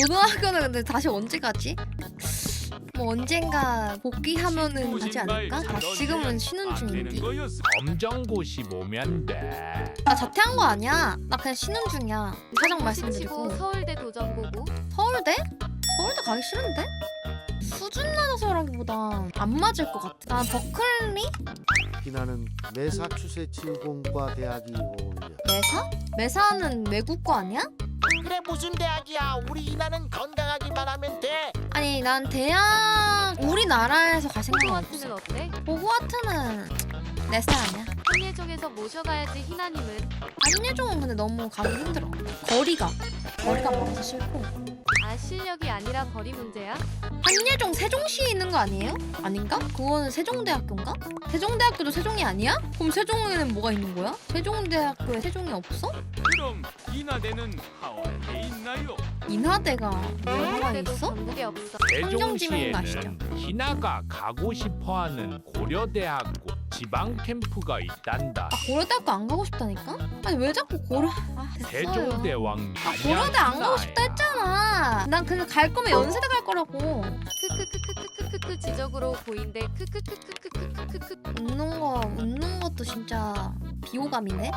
고등학교는 근데 다시 언제 가지? 뭐 언젠가 복귀하면은 가지 않을까? 아, 지금은 쉬는 중인데. 검정고시 보면 돼. 나 자퇴한 거 아니야. 나 그냥 쉬는 중이야. 치고 말씀드리고. 서울대 도전 보고 서울대? 서울대 가기 싫은데? 수준 낮아서라기보다 안 맞을 것 같아. 난 버클리? 비나는 매사추세츠 공과 대학이 어울려. 메사? 메사는 외국 거 아니야? 무슨 대학이야 우리 이나는 건강하기만 하면 돼 아니 난 대학 우리나라에서 갈 생각 호그와트는. 어때? 호그와트는 내 스타일 아니야. 한예종에서 모셔가야지 희나님은 한예종은 근데 너무 가기 힘들어. 거리가 거리가 멀어서 싫고. 아 실력이 아니라 거리 문제야? 한예종 세종시에 있는 거 아니에요? 아닌가? 그거는 세종대학교인가? 세종대학교도 세종이 아니야? 그럼 세종에는 뭐가 있는 거야? 세종대학교에 세종이 없어? 그럼 이나대는 하원에 있나요? 인하대가 뭐가 있어? 전국에 없어. 세종시에는 희나가 가고 싶어하는 고려대학교 지방 캠프가 있단다. 아 고려대학교 안 가고 싶다니까? 아니 왜 자꾸 고려... 아 됐어요. 세종대왕 아 고려대 안 가고 싶다 했잖아. 난 그냥 갈 거면 연세대 갈 거라고. 크크크크크크크크 지적으로 보인대 크크크크크크크크크 웃는 거 웃는 것도 진짜 비호감이네.